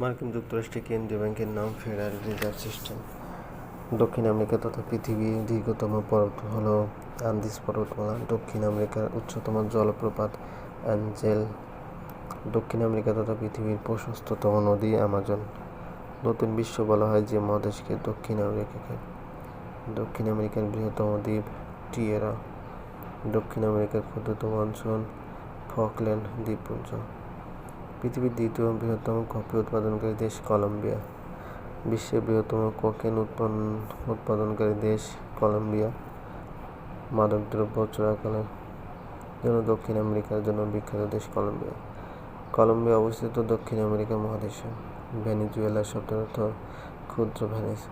মার্কিন যুক্তরাষ্ট্রের কেন্দ্রীয় ব্যাংকের নাম ফেডারেল রিজার্ভ সিস্টেম। দক্ষিণ আমেরিকা তথা পৃথিবীর দীর্ঘতম পর্বত হল আন্দিজ পর্বতমালা। দক্ষিণ আমেরিকার উচ্চতম জলপ্রপাত অ্যাঞ্জেল। দক্ষিণ আমেরিকা তথা পৃথিবীর প্রশস্ততম নদী আমাজন। নতুন বিশ্ব বলা হয় যে মহাদেশকে দক্ষিণ আমেরিকাকে দক্ষিণ আমেরিকার বৃহত্তম দ্বীপ টিয়েরা। দক্ষিণ আমেরিকার ক্ষুদ্রতম অঞ্চল ফকল্যান্ড দ্বীপপুঞ্জ। পৃথিবীর দ্বিতীয় বৃহত্তম কফি উৎপাদনকারী দেশ কলম্বিয়া। বিশ্বের বৃহত্তম কোকেন উৎপন্ন উৎপাদনকারী দেশ কলম্বিয়া। মাদকদ্রব্য চোরাকালের জন্য দক্ষিণ আমেরিকার জন্য বিখ্যাত দেশ কলম্বিয়া। কলম্বিয়া অবস্থিত দক্ষিণ আমেরিকা মহাদেশে। ভেনিজুয়েলা শব্দের অর্থ ক্ষুদ্র ভেনিস।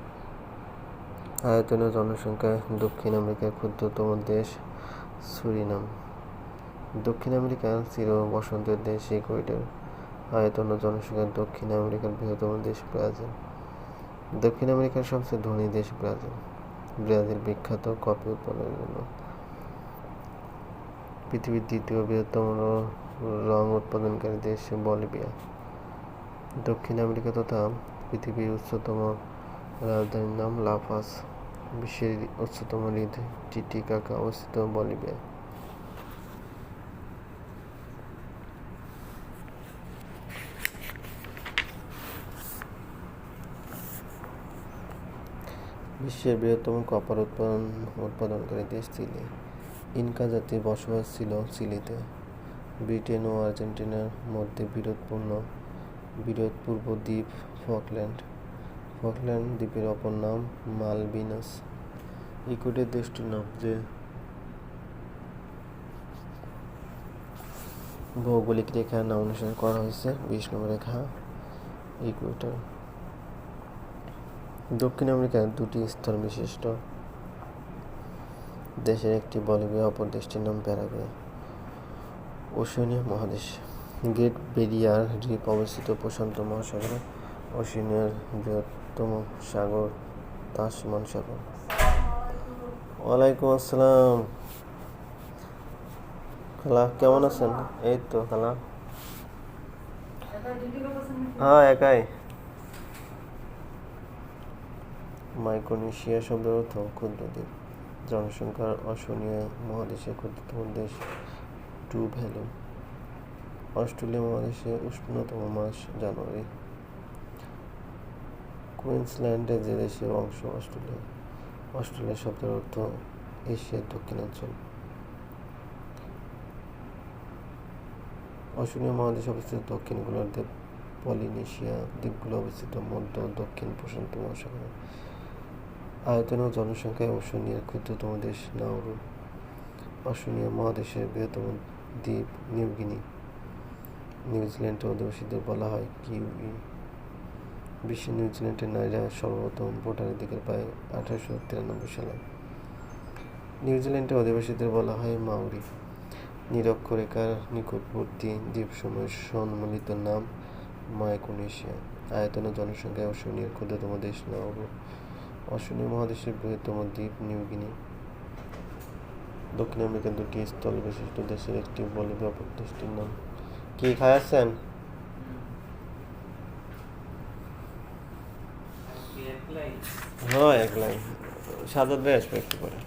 আয়তনে জনসংখ্যায় দক্ষিণ আমেরিকার ক্ষুদ্রতম দেশ সুরিনাম। দক্ষিণ আমেরিকার চির বসন্তের দেশ ইকুয়েডর আয়তন ও জনসংখ্যার দক্ষিণ আমেরিকার বৃহত্তম দেশ ব্রাজিল। দক্ষিণ আমেরিকার সবচেয়ে ধনী দেশ ব্রাজিল। ব্রাজিল বিখ্যাত কফি উৎপাদনের জন্য। পৃথিবীর দ্বিতীয় বৃহত্তম রং উৎপাদনকারী দেশ বলিভিয়া। দক্ষিণ আমেরিকা তথা পৃথিবীর উচ্চতম রাজধানীর নাম লাফাস। বিশ্বের উচ্চতম হ্রদ টিটিকাকা অবস্থিত বলিভিয়া। বিশ্বের বৃহত্তম কপার উৎপাদন, উৎপাদনকারী দেশ চিলি। ইনকা জাতির বসবাস ছিল চিলিতে। ব্রিটেন ও আর্জেন্টিনার মধ্যে বিরোধপূর্ণ, বিরোধপূর্ব দ্বীপ ফকল্যান্ড। ফকল্যান্ড দ্বীপের অপর নাম মালবিনাস। ইকুয়েডর দেশটির নাম যে ভৌগোলিক রেখার নাম অনুসরণ করা হয়েছে নম্বর রেখা ইকুয়েটর দক্ষিণ আমেরিকার দুটি স্তর বিশিষ্ট। দেশের একটি বলিভিয়া অপর দেশটির নাম প্যারাগুয়ে। ওশেনিয়া মহাদেশ। গ্রেট বেরিয়ার দ্বীপ অবস্থিত প্রশান্ত মহাসাগরে ওশেনিয়ার বৃহত্তম সাগর তাসমান সাগর। ওয়ালাইকুম আসসালাম। খালা কেমন আছেন? এই তো খালা। হ্যাঁ একাই। মাইক্রোনেশিয়া শব্দের অর্থ ক্ষুদ্র দ্বীপ, জনসংখ্যার অসহনীয় মহাদেশের ক্ষুদ্রতম দেশ টু ভ্যালু অস্ট্রেলিয়া মহাদেশে উষ্ণতম মাস জানুয়ারি, কুইন্সল্যান্ডের যে দেশের অংশ অস্ট্রেলিয়া অস্ট্রেলিয়া শব্দের অর্থ এশিয়ার দক্ষিণাঞ্চল। অস্ট্রেলিয়া মহাদেশ অবস্থিত দক্ষিণ গোলার্ধে পলিনেশিয়া দ্বীপগুলো অবস্থিত মধ্য, দক্ষিণ, প্রশান্ত মহাসাগরে। আয়তন ও জনসংখ্যায় ওশনিয়ার ক্ষুদ্রতম দেশ নাউরু অস্ট্রেলিয়া মহাদেশের বৃহত্তম দ্বীপ নিউগিনি। নিউজিল্যান্ডের অধিবাসীদের বলা হয় কিউই। বিশ্বে নিউজিল্যান্ডের নারীরা সর্বপ্রথম ভোটাধিকার পায় আঠারোশো তিরানব্বই সালে। নিউজিল্যান্ডের অধিবাসীদের বলা হয় মাউরি। নিরক্ষরেখার নিকটবর্তী দ্বীপসমূহের সম্মিলিত নাম মাইক্রোনেশিয়া আয়তন ও জনসংখ্যায় অস্ট্রেলিয়ার ক্ষুদ্রতম দেশ নাউরু অস্ট্রেলিয়া মহাদেশের বৃহত্তম দ্বীপ নিউগিনি। দক্ষিণ আমেরিকার দুটি স্থল বিশিষ্ট দেশের একটি বলিভিয়া দেশটির নাম। কি খাওয়াচ্ছেন হ্যাঁ একলাই সাজাদ ভাই আসবে একটু পরে।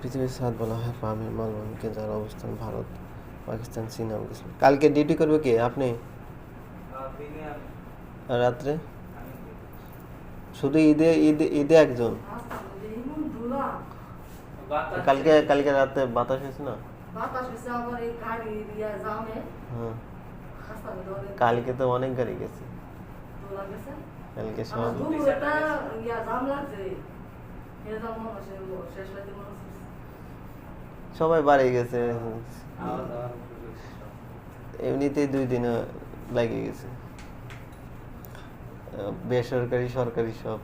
পৃথিবীর সাত বলা হয় পামির মালভূমিকে, যার অবস্থান ভারত, পাকিস্তান, চীন আফগানিস্তান কালকে ডিউটি করবে কে? আপনি? রাত্রে? শুধু ঈদে ঈদে ঈদে একজন? কালকে কালকে রাতে বাতাস হয়েছে না? হ্যাঁ। কালকে তো অনেক গাড়ি গেছে। কালকে সব। সবাই বাড়ি গেছে। এমনিতেই দুই দিন লাগে গেছে। বেসরকারি, সরকারি সব।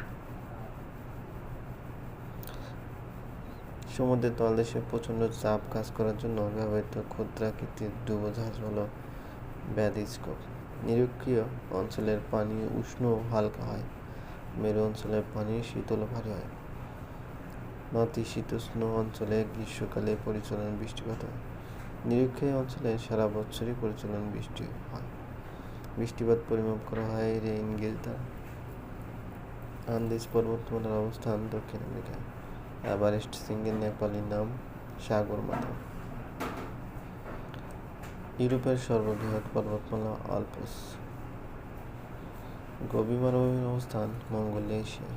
সমুদ্রের তলদেশে প্রচণ্ড চাপ কাজ করার জন্য ব্যবহৃত ক্ষুদ্রাকৃতির ডুবোজাহাজ হলো ব্যাদিস্কোপ নিরক্ষীয় অঞ্চলের পানি উষ্ণ হালকা হয়। মেরু অঞ্চলের পানি শীতল ভারী হয়। নাতিশীতোষ্ণ অঞ্চলে গ্রীষ্মকালে পরিচালনা বৃষ্টিপাত হয়। নিরক্ষীয় অঞ্চলে সারা বছরই পরিচালন বৃষ্টি হয়। বৃষ্টিপাত পরিমাপ করা হয় রেইন গেজ দ্বারা আন্দিজ পর্বতমালার অবস্থান দক্ষিণ আমেরিকায়। এভারেস্ট সিঙ্গের নেপালি নাম সাগরমাথা ইউরোপের সর্ববৃহৎ পর্বতমালা আলপস। গভীর মালভূমির অবস্থান মঙ্গোলিয়া এশিয়া।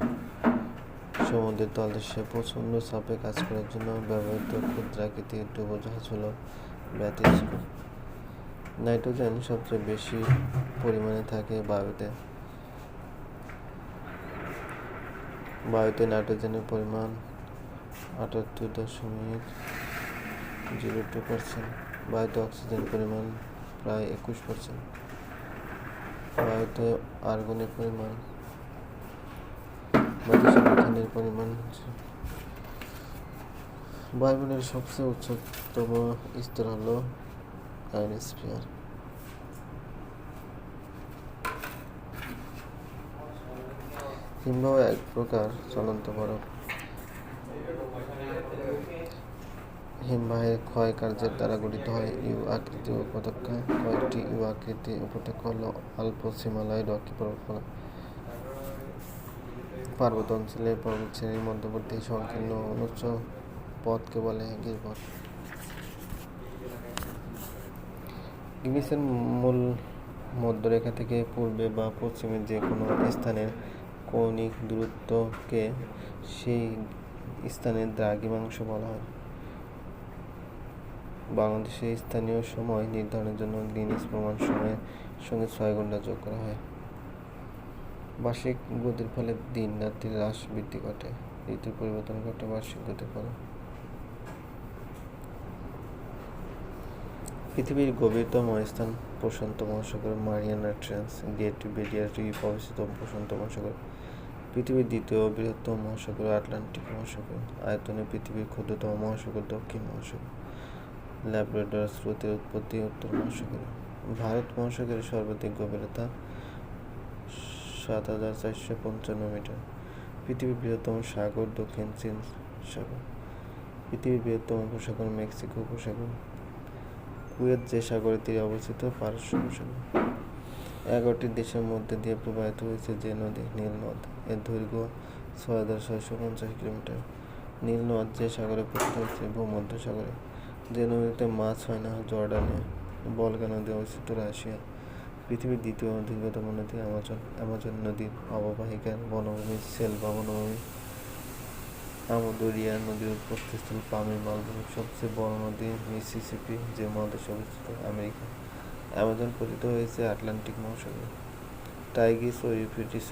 সমুদ্রের তলদেশে প্রচণ্ড চাপে কাজ করার জন্য ব্যবহৃত ক্ষুদ্রাকৃতির ডুবোজাহাজ হল ব্যাটিস্ক নাইট্রোজেন সবচেয়ে বেশি পরিমাণে থাকে বায়ুতে। বায়ুতে নাইট্রোজেনের পরিমাণ আটাত্তর দশমিক জিরো টু পার্সেন্ট বায়ুতে অক্সিজেনের পরিমাণ প্রায় একুশ পার্সেন্ট বায়ুতে আর্গনের পরিমাণ বাতাসে পরিমাণ। বায়ুমণ্ডলের সবচেয়ে উচ্চতম স্তর হলো আয়নোস্ফিয়ার হিমবাহ এক প্রকার চলন্ত বরফ হিমবাহের ক্ষয় কার্যের দ্বারা গঠিত হয় ইউ আকৃতি উপত্যকা কয়েকটি ইউ আকৃতি উপত্যকা হল অল্প হিমালয় রকি পর্বতমালা পার্বত্য অঞ্চলে পর্বতশ্রেণীর মধ্যবর্তী সংকীর্ণ অনুচ্চ পথকে বলে গিরিপথ গ্রিসের মূল মধ্যরেখা থেকে পূর্বে বা পশ্চিমে যে কোনো স্থানের কৌণিক দূরত্বকে সেই স্থানের দ্রাঘিমাংশ বলা হয়। বাংলাদেশে স্থানীয় সময় নির্ধারণের জন্য গ্রিনিস প্রমাণ সময়ের সঙ্গে ছয় ঘণ্টা যোগ করা হয়। বার্ষিক গতির ফলে দিন রাত্রির হ্রাস বৃদ্ধি ঘটে। ঋতুর পরিবর্তন ঘটে বার্ষিক গতির ফলে। পৃথিবীর গভীরতম স্থান প্রশান্ত মহাসাগর, মারিয়ানা ট্রেন্স গেট বেরিয়ার অবস্থিত প্রশান্ত মহাসাগর। পৃথিবীর দ্বিতীয় বৃহত্তম মহাসাগর, আটলান্টিক মহাসাগর। আয়তনে পৃথিবীর ক্ষুদ্রতম মহাসাগর, দক্ষিণ মহাসাগর। ল্যাব্রাডর স্রোতের উৎপত্তি উত্তর মহাসাগর। ভারত মহাসাগরের সর্বাধিক গভীরতা সাত হাজার চারশো পঞ্চান্ন মিটার। পৃথিবীর বৃহত্তম সাগর, দক্ষিণ চীন সাগর। পৃথিবীর বৃহত্তম উপসাগর, মেক্সিকো উপসাগর। কুয়েত যে সাগরের তীরে অবস্থিত, পারস্য উপসাগর এগারোটি দেশের মধ্যে দিয়ে প্রবাহিত হয়েছে যে নদী, নীল নদ। এর দৈর্ঘ্য ছয় হাজার ছয়শো পঞ্চাশ কিলোমিটার। নীল নদ যে সাগরে পতিত হয়েছে ভূমধ্য সাগরে। যে নদীতে মাছ হয় না, জর্ডানে, বলগা নদী অবস্থিত, রাশিয়া। পৃথিবীর দ্বিতীয় দীর্ঘতম নদী অ্যামাজন অ্যামাজন নদীর অববাহিকার বনভূমি সেলভা বনভূমি। আমদরিয়া নদীর উৎপত্তিস্থল পামির মালভূমি সবচেয়ে বড় নদী মিসিসিপি, যে মহাদেশে অবস্থিত, আমেরিকা। অ্যামাজন পতিত হয়েছে আটলান্টিক মহাসাগরে। টাইগিস ও ইউফ্রেটিস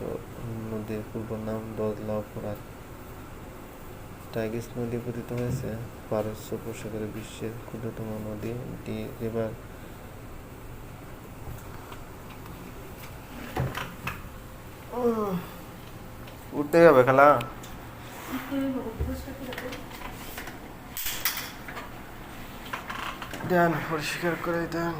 নদীর পূর্ব নাম দজলা ফোরাত টাইগিস নদী পতিত হয়েছে পারস্য উপসাগরে বিশ্বের ক্ষুদ্রতম নদী, ডি রিভার। উঠতে হবে, খেলা। দেন পরিষ্কার করে দেন।